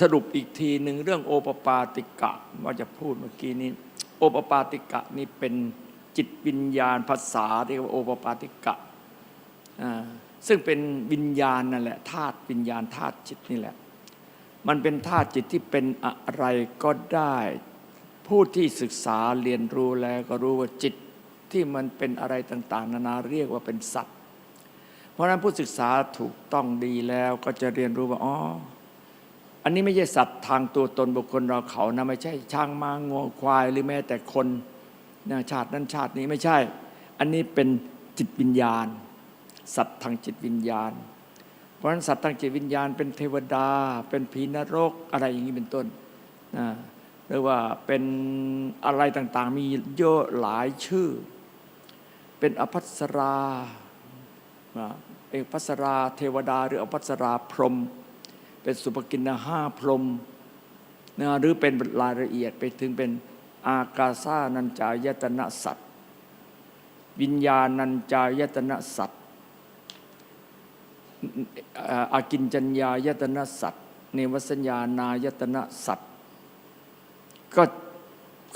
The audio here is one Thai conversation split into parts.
สรุปอีกทีหนึ่งเรื่องโอปปาติกะว่าจะพูดเมื่อกี้นี้ โอปปาติกะนี่เป็นจิตวิญญาณภาษาที่เรียกว่าโอปปาติกะซึ่งเป็นวิญญาณนั่นแหละธาตุวิญญาณธาตุจิตนี่แหละ มันเป็นธาตุจิตที่เป็นอะไรก็ได้ ผู้ที่ศึกษาเรียนรู้แล้วก็รู้ว่าจิตที่มันเป็นอะไรต่าง ๆ นานาเรียกว่าเป็นสัตว์ เพราะฉะนั้นผู้ศึกษาถูกต้องดีแล้วก็จะเรียนรู้ว่าอ๋อ อันนี้ไม่ใช่สัตว์ทางตัวตนบุคคลเราเขานะไม่ใช่ช้างม้างงวควายหรือแม้แต่คนนะชาตินั้นชาตินี้ไม่ใช่ อันนี้เป็นจิตวิญญาณ สัตว์ทางจิตวิญญาณ เพราะฉะนั้นสัตว์ทางจิตวิญญาณ เป็นเทวดา เป็นผีนรกอะไรอย่างนี้เป็นต้นนะหรือว่าเป็นอะไรต่างๆ มีเยอะหลายชื่อ เป็นอภัสราเป็นอภัสราเทวดา หรืออภัสราพรหม เป็นสุภกินนาห้าพรมนะหรือเป็นรายละเอียดไปถึงเป็นอากาซานัญจายตนะสัตว์ วิญญาณัญจายตนะสัตว์อากินจัญญายตนะสัตว์เนวสัญญานายตนะสัตว์ ก็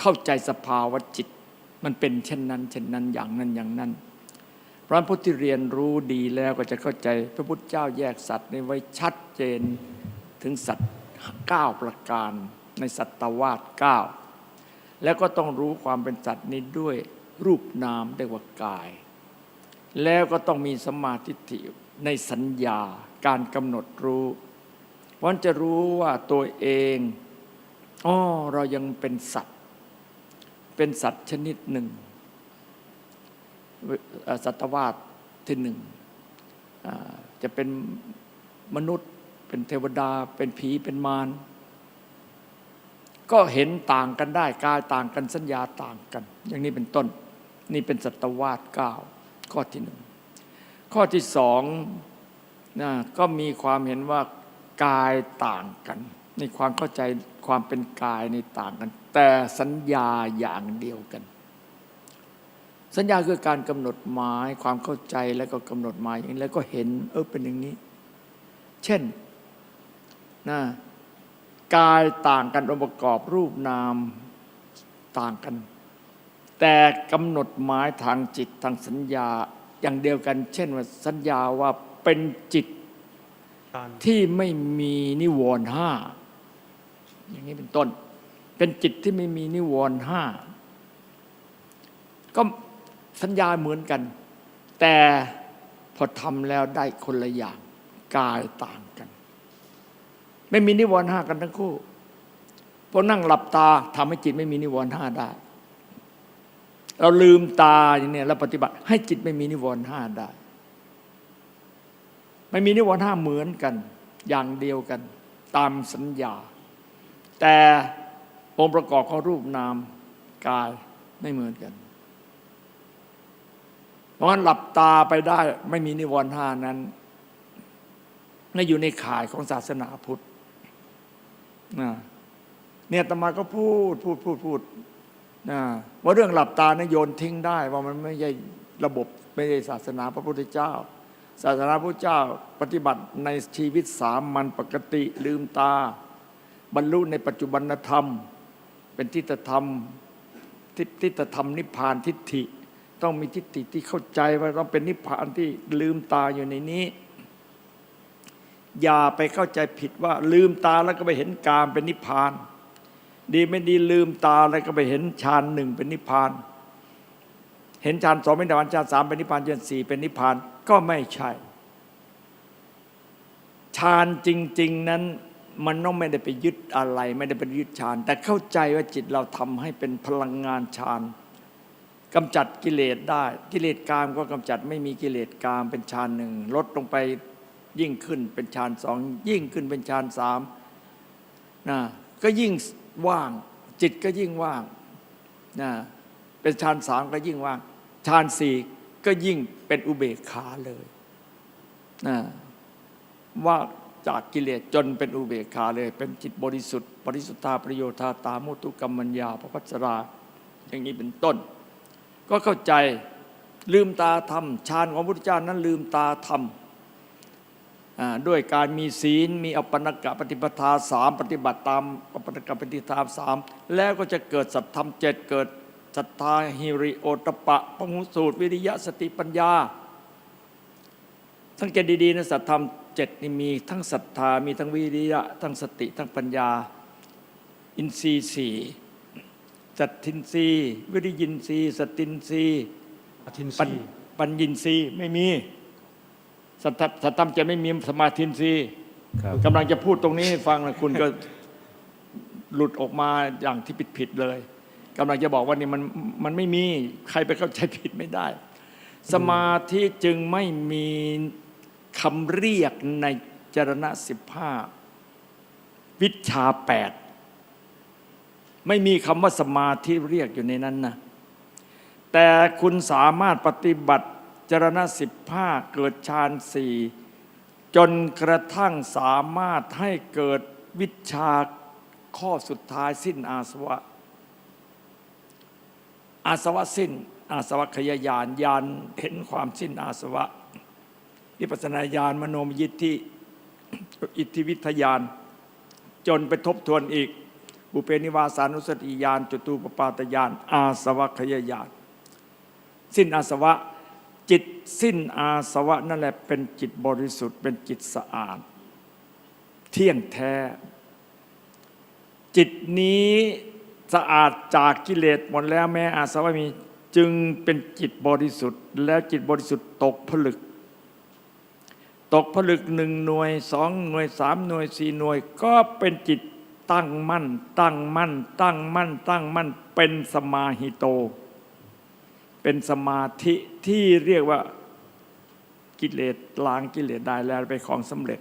เข้าใจสภาวะจิต มันเป็นเช่นนั้น เช่นนั้นอย่างนั้นอย่างนั้น พราะฉะนั้นผู้ที่เรียนรู้ดีแล้วก็จะเข้าใจพระพุทธเจ้าแยกสัตว์ในไว้ชัดเจนถึงสัตว์เก้าประการในสัตวาสเก้าแล้วก็ต้องรู้ความเป็นสัตว์นี้ด้วยรูปนามเรียกว่ากาย แล้วก็ต้องมีสมาธิิในสัญญาการกำหนดรู้วันจะรู้ว่าตัวเองอ๋อเรายังเป็นสัตว์ เป็นสัตว์ชนิดหนึ่ง สัตวาสที่หนึ่งจะเป็นมนุษย์ เป็นเทวดา เป็นผีเป็นมารก็เห็นต่างกันได้กายต่างกันสัญญาต่างกัน อย่างนี้เป็นต้น นี่เป็นสัตวาสเก้าข้อที่หนึ่งข้อที่สองนะก็มีความเห็นว่ากายต่างกันในความเข้าใจความเป็นกายในต่างกัน แต่สัญญาอย่างเดียวกัน สัญญาคือการกำหนดหมายความเข้าใจแล้วก็กำหนดหมายอย่างนี้แล้วก็เห็นเออเป็นอย่างนี้ เช่นนะกายต่างกันองค์ประกอบรูปนามต่างกัน แต่กำหนดหมายทางจิตทางสัญญาอย่างเดียวกัน เช่นว่าสัญญาว่าเป็นจิตที่ไม่มีนิวรณ์ห้าอย่างนี้เป็นต้น เป็นจิตที่ไม่มีนิวรณ์ห้าก็ สัญญาเหมือนกัน แต่พอทำแล้วได้คนละอย่างกายต่างกัน ไม่มีนิวรณ์ห้ากันทั้งคู่พอนั่งหลับตาทำให้จิตไม่มีนิวรณ์ห้าได้ เราลืมตาอย่างนี้แล้วปฏิบัติ ให้จิตไม่มีนิวรณ์ห้าได้ ไม่มีนิวรณ์ห้าเหมือนกัน อย่างเดียวกัน ตามสัญญา แต่องค์ประกอบของรูปนามกายไม่เหมือนกัน เพราะฉะนั้นหลับตาไปได้ไม่มีนิวรณ์ห้านั้นไม่อยู่ในข่ายของศาสนาพุทธนะเนี่ยตมาก็พูดพูดพูดพูดนะว่าเรื่องหลับตานะโยนทิ้งได้ ว่ามันไม่ใช่ระบบไม่ใช่ศาสนาพระพุทธเจ้า ศาสนาพระเจ้าปฏิบัติในชีวิตสามัญปกติลืมตา บรรลุในปัจจุบันธรรม เป็นทิฏฐธรรมทิทิฏฐธรรมนิพพานทิฏฐิ ต้องมีทิฏฐิที่เข้าใจว่าต้องเป็นนิพพานที่ลืมตาอยู่ในนี้ อย่าไปเข้าใจผิดว่าลืมตาแล้วก็ไปเห็นกามเป็นนิพพาน ดีไม่ดีลืมตาแล้วก็ไปเห็นฌานหนึ่งเป็นนิพพาน เห็นฌานสองเป็นนิพพานฌานสามเป็นนิพพานฌานสี่เป็นนิพพานก็ไม่ใช่ฌานจริง ๆ นั้นมันต้องไม่ได้ไปยึดอะไร ไม่ได้ไปยึดฌานแต่เข้าใจว่าจิตเราทำให้เป็นพลังงานฌาน กำจัดกิเลสได้ กิเลสกามก็กำจัดไม่มีกิเลสกามเป็นฌานหนึ่งลดลงไปยิ่งขึ้นเป็นฌานสองยิ่งขึ้นเป็นฌานสามนะก็ยิ่งว่าง จิตก็ยิ่งว่างนะเป็นฌานสามก็ยิ่งว่างฌานสี่ก็ยิ่งเป็นอุเบกขาเลยนะว่าจากกิเลสจนเป็นอุเบกขาเลย เป็นจิตบริสุทธิ์บริสุทธาประโยชน์ตามุตุกรรมัญญาพระพัสรา อย่างนี้เป็นต้น ก็เข้าใจลืมตาทำฌานของพระพุทธเจ้านั้นลืมตาทำอ่าด้วยการมีศีลมีอปนกะปฏิปทาสามปฏิบัติตามอปนกะปฏิทาสามแล้วก็จะเกิดสัตธรรมเจ็ดเกิดศรัทธาฮิริโอตปะปหุสูตร วิริยะสติปัญญาสังเกตดีๆนะสัตธรรมเจ็ดนี่มีทั้งศรัทธามีทั้งวิริยะ ทั้งสติทั้งปัญญา อินทรีย์สี่ สัตทินทรีย์วิริยินทรีย์สตินทรีย์อธินปัญรีปัญญินทรีย์ไม่มีสัทธสัทธรรมจะไม่มีสมาธินทรีย์ครับกำลังจะพูดตรงนี้ให้ฟังนะคุณก็หลุดออกมาอย่างที่ผิดๆเลยกำลังจะบอกว่านี่มันมันไม่มีใครไปเข้าใจผิดไม่ได้ สมาธิจึงไม่มีคำเรียกในจรณะสิบห้าวิชาแปด ไม่มีคำว่าสมาธิเรียกอยู่ในนั้นนะแต่คุณสามารถปฏิบัติจรณะสิบห้าเกิดฌานสี่จนกระทั่งสามารถให้เกิดวิชาข้อสุดท้ายสิ้นอาสวะ อาสวะสิ้น อาสวะขยายานยานเห็นความสิ้นอาสวะวิปัสนาญาณมโนมยิทธิอิทธิวิทยาน จนไปทบทวนอีก บุเพนิวาสานุสติญาณจตุปปาตญาณอาสวะขยายานสิ้นอาสวะจิตสิ้นอาสวะนั่นแหละเป็นจิตบริสุทธิ์ เป็นจิตสะอาด เที่ยงแท้ จิตนี้สะอาดจากกิเลสหมดแล้วแม้อาสวะมีจึงเป็นจิตบริสุทธิ์ แล้วจิตบริสุทธิ์ตกผลึก ตกผลึกหนึ่งหน่วยสองหน่วยสามหน่วยสี่หน่วย ก็เป็นจิต ตั้งมั่น ตั้งมั่น ตั้งมั่น ตั้งมั่น เป็นสมาหิโต เป็นสมาธิที่เรียกว่ากิเลสล้างกิเลสได้แล้วเป็นของสำเร็จ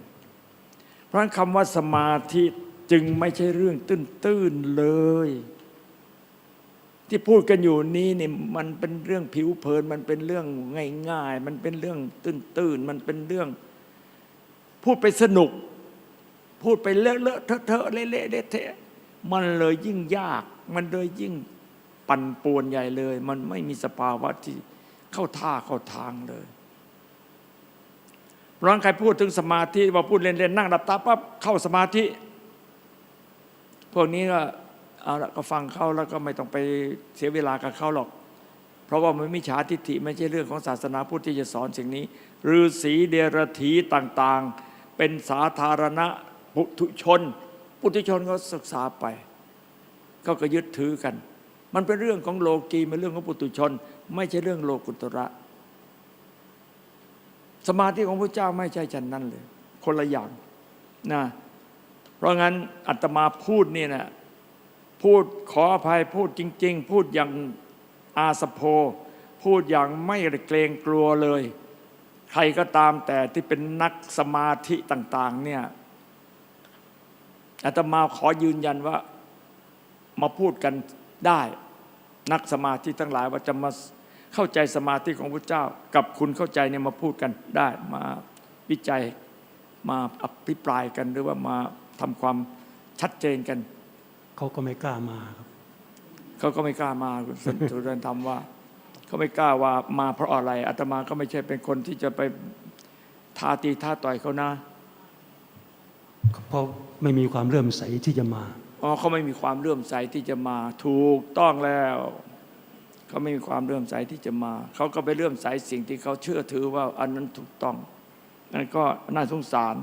เพราะนั้นคำว่าสมาธิจึงไม่ใช่เรื่องตื้นๆเลย ที่พูดกันอยู่นี้นี่มันเป็นเรื่องผิวเผิน มันเป็นเรื่องง่ายๆ มันเป็นเรื่องตื้นๆ มันเป็นเรื่อง พูดไปสนุก พูดไปเลอะเลอะเทอะเทอะเละเละเละเทะมันเลยยิ่งยาก มันเลยยิ่งปั่นป่วนใหญ่เลย มันไม่มีสภาวะที่เข้าท่าเข้าทางเลยร้องใครพูดถึงสมาธิว่าพูดเล่นๆนั่งหลับตาปั๊บเข้าสมาธิ พวกนี้ก็เอาละก็ฟังเขาแล้วก็ไม่ต้องไปเสียเวลากับเขาหรอก เพราะว่ามันมิจฉาทิฏฐิไม่ใช่เรื่องของศาสนาพุทธที่จะสอนสิ่งนี้ฤาษีเดรถีต่างๆ เป็นสาธารณะ ปุถุชน ปุถุชนก็ศึกษาไป ก็ก็ยึดถือกัน มันเป็นเรื่องของโลกีเป็นเรื่องของปุถุชน ไม่ใช่เรื่องโลกุตระ สมาธิของพระเจ้าไม่ใช่ฉันนั้นเลย คนละอย่างนะเพราะงั้นอาตมาพูดนี่นะพูดขออภัยพูดจริง ๆ พูดอย่างอาสโพพูดอย่างไม่เกรงกลัวเลย ใครก็ตามแต่ที่เป็นนักสมาธิต่าง ๆ เนี่ย อาตมาขอยืนยันว่ามาพูดกันได้นักสมาธิทั้งหลายว่าจะมาเข้าใจสมาธิของพระเจ้า กับคุณเข้าใจเนี่ยมาพูดกันได้มาวิจัยมาอภิปรายกันหรือว่ามาทำความชัดเจนกัน เขาก็ไม่กล้ามาครับเขาก็ไม่กล้ามาคุณสุสุรันธรรมว่าเขาไม่กล้าว่ามาเพราะอะไรอาตมาก็ไม่ใช่เป็นคนที่จะไปทาตีท้าต่อยเขานะ เพราะไม่มีความเลื่อมใสที่จะมา อ๋อเขาไม่มีความเลื่อมใสที่จะมา ถูกต้องแล้วเขาไม่มีความเลื่อมใสที่จะมา เขาก็ไปเลื่อมใสสิ่งที่เขาเชื่อถือว่าอันนั้นถูกต้องนั่นก็น่าสงสาร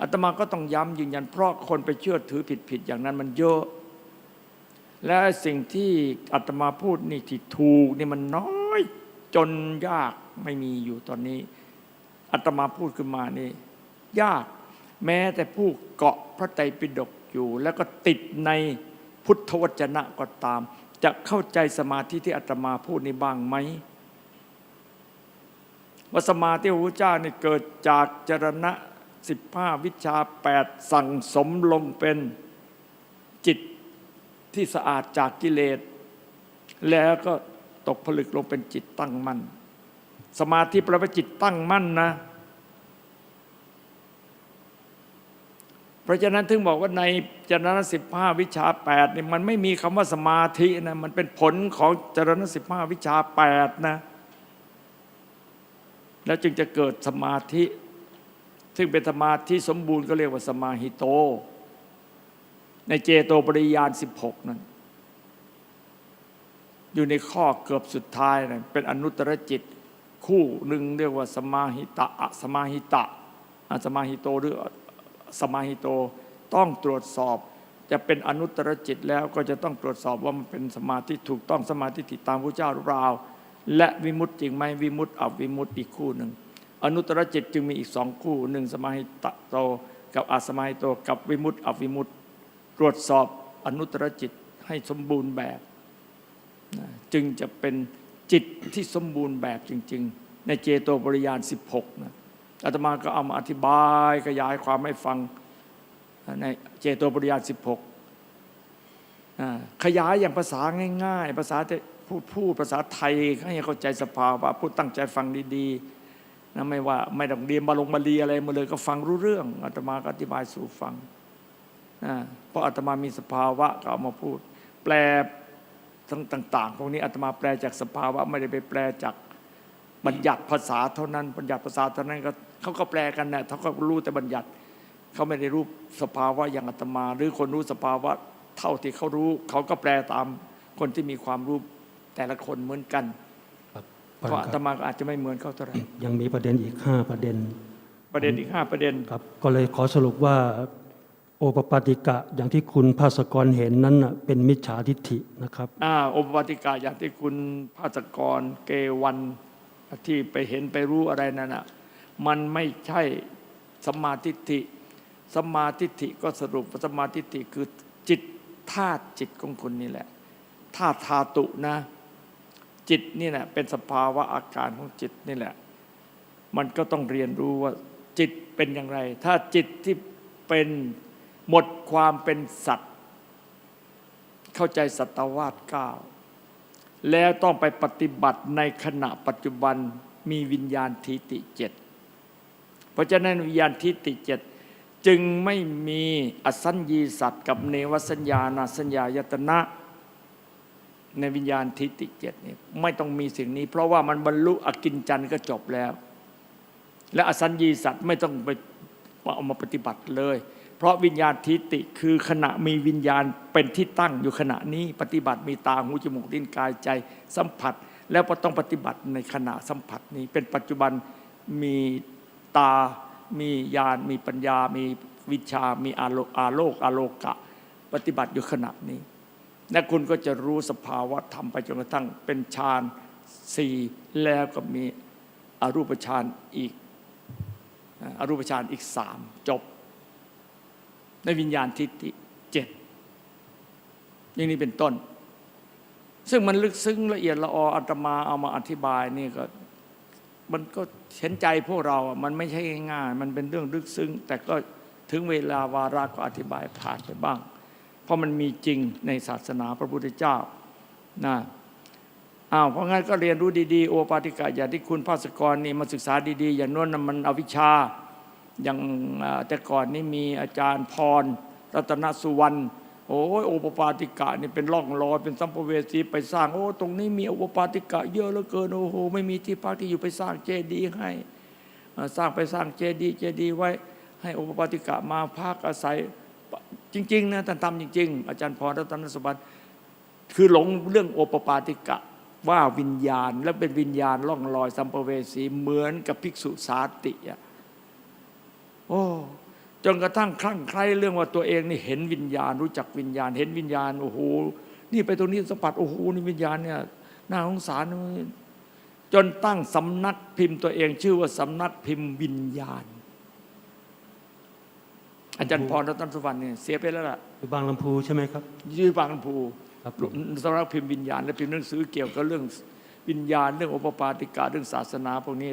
อาตมาก็ต้องย้ำยืนยันเพราะคนไปเชื่อถือผิดๆอย่างนั้นมันเยอะ และสิ่งที่อาตมาพูดนี่ที่ถูกนี่มันน้อยจนยากไม่มีอยู่ตอนนี้อาตมาพูดขึ้นมานี่ ยาก แม้แต่ผู้เกาะพระไตรปิฎกอยู่ แล้วก็ติดในพุทธวจนะก็ตาม จะเข้าใจสมาธิที่อาตมาพูดนี้บ้างไหมว่าสมาธิของพระเจ้านี่เกิดจากจรณะสิบห้าวิชาแปดสั่งสมลงเป็นจิตที่สะอาดจากกิเลส แล้วก็ตกผลึกลงเป็นจิตตั้งมั่น สมาธิแปลว่าจิตตั้งมั่นนะ เพราะฉะนั้นถึงบอกว่าในจรณะสิบห้าวิชาแปดนี่มันไม่มีคำว่าสมาธินะมันเป็นผลของจรณะสิบห้าวิชาแปดนะแล้วจึงจะเกิดสมาธิ ซึ่งเป็นสมาธิสมบูรณ์ก็เรียกว่าสมาหิโต ในเจโตปริยาน16นั้น อยู่ในข้อเกือบสุดท้ายนะเป็นอนุตรจิตคู่หนึ่งเรียกว่าสมาหิตะสมาหิตะอะสมาหิโตหรือ สมาหิโตต้องตรวจสอบ จะเป็นอนุตตรจิตแล้วก็จะต้องตรวจสอบว่ามันเป็นสมาธิถูกต้องสมาธิติดตามพระเจ้าหรือเปล่าและวิมุตติจริงไหมวิมุตติอับวิมุตติอีกคู่หนึ่งอนุตตรจิตจึงมีอีกสองคู่หนึ่งสมาหิตโตกับอาสมาหิโตกับวิมุตติอับวิมุตติตรวจสอบอนุตตรจิตให้สมบูรณ์แบบ จึงจะเป็นจิตที่สมบูรณ์แบบจริง ๆ ในเจโตปริยาน 16นะ อาตมาก็เอามาอธิบายขยายความให้ฟังในเจโตปริยาน16อ่าขยายอย่างภาษาง่าย ๆ ภาษาพูดพูดภาษาไทยให้เข้าใจสภาวะพูดตั้งใจฟังดีๆนะไม่ว่าไม่ต้องเรียนมาลงมาเรียอะไรมาเลยก็ฟังรู้เรื่องอาตมาก็อธิบายสู่ฟังนะเพราะอาตมามีสภาวะก็เอามาพูด แปลทั้งต่าง ๆ พวกนี้อาตมาแปลจากสภาวะไม่ได้ไปแปลจาก บัญญัติภาษาเท่านั้น บัญญัติภาษาเท่านั้นก็เขาก็แปลกันนะเขาก็รู้แต่บัญญัติเขาไม่ได้รู้สภาวะอย่างอาตมา หรือคนรู้สภาวะเท่าที่เขารู้ เขาก็แปลตามคนที่มีความรู้แต่ละคนเหมือนกันครับเพราะอาตมาก็อาจจะไม่เหมือนเขาเท่าไหร่ยังมีประเด็นอีกห้าประเด็น ประเด็นอีกห้าประเด็นครับ ก็เลยขอสรุปว่า โอปปาติกะอย่างที่คุณภาสกรเห็นนั้นน่ะเป็นมิจฉาทิฏฐินะครับอ่าโอปปาติกาอย่างที่คุณภาสกรเกวัน ที่ไปเห็นไปรู้อะไรนั่นน่ะมันไม่ใช่สมาทิฏฐิสมาทิฏฐิก็สรุปว่าสมาทิฏฐิคือจิตธาตุจิตของคุณนี่แหละธาตุธาตุนะ จิตนี่แหละเป็นสภาวะอาการของจิตนี่แหละ มันก็ต้องเรียนรู้ว่าจิตเป็นอย่างไร ถ้าจิตที่เป็นหมดความเป็นสัตว์ เข้าใจสัตวาสเก้า แล้วต้องไปปฏิบัติในขณะปัจจุบันมีวิญญาณทิติเจ็ดเพราะฉะนั้นวิญญาณทิติเจ็ดจึงไม่มีอสัญญีสัตว์กับเนวสัญญาณสัญญายตนะในวิญญาณทิติเจ็ดนี่ไม่ต้องมีสิ่งนี้ เพราะว่ามันบรรลุอกินจันก็จบแล้ว และอสัญญีสัตว์ไม่ต้องไปเอามาปฏิบัติเลย เพราะวิญญาณทิติคือขณะมีวิญญาณเป็นที่ตั้งอยู่ขณะนี้ปฏิบัติมีตาหูจมูกลิ้นกายใจสัมผัส แล้วก็ต้องปฏิบัติในขณะสัมผัสนี้ เป็นปัจจุบันมีตา มีญาณมีปัญญา มีวิชา มีอาโลอาโลกอาโลกะ ปฏิบัติอยู่ขณะนี้และคุณก็จะรู้สภาวะธรรมไปจนกระทั่งเป็นฌานสี่แล้วก็มีอรูปฌานอีกอรูปฌานอีกสามจบ ในวิญญาณทิฏฐิเจ็ดอย่างนี้เป็นต้น ซึ่งมันลึกซึ้งละเอียดละอออาตมาเอามาอธิบายนี่ก็มันก็เห็นใจพวกเราอะมันไม่ใช่ง่ายๆมันเป็นเรื่องลึกซึ้ง แต่ก็ถึงเวลาวาระก็อธิบายผ่านไปบ้าง เพราะมันมีจริงในศาสนาพระพุทธเจ้านะอ้าวเพราะงั้นก็เรียนรู้ดีๆ โอปาติกะอย่างที่คุณภาสกรนี่มาศึกษาดีๆ อย่างโน้นนะมันอวิชชา อย่างแต่ก่อนนี่มีอาจารย์พร รัตนสุวรรณโอ้ยโอปปาติกะนี่เป็นร่องรอยเป็นสัมภเวสีไปสร้างโอ้ตรงนี้มีโอปปาติกะ เยอะเหลือเกินโอ้โหไม่มีที่พักที่อยู่ไปสร้างเจดีย์ให้ สร้างไปสร้างเจดีย์เจดีย์ไว้ ให้โอปปาติกะมาพักอาศัยจริง ๆ นะท่านทำจริง ๆ อาจารย์พรรัตนสุวรรณคือหลงเรื่องโอปปาติกะว่าวิญญาณและเป็นวิญญาณล่องลอยสัมภเวสีเหมือนกับภิกษุสาติอะ โอ้จนกระทั่งคลั่งไคล้เรื่องว่าตัวเองนี่เห็นวิญญาณ รู้จักวิญญาณ เห็นวิญญาณโอ้โหนี่ไปตรงนี้สัมผัสโอ้โหนี่วิญญาณเนี่ยน่าสงสารจนตั้งสำนักพิมพ์ตัวเอง ชื่อว่าสำนักพิมพ์วิญญาณ อาจารย์พรรัตนสุวรรณเนี่ยเสียไปแล้วล่ะอยู่บางลำพูใช่ไหมครับยือบางลำพูครับสำนักพิมพ์วิญญาณ และพิมพ์หนังสือเกี่ยวกับเรื่องวิญญาณเรื่องโอปปาติกาเรื่องศาสนาพวกนี้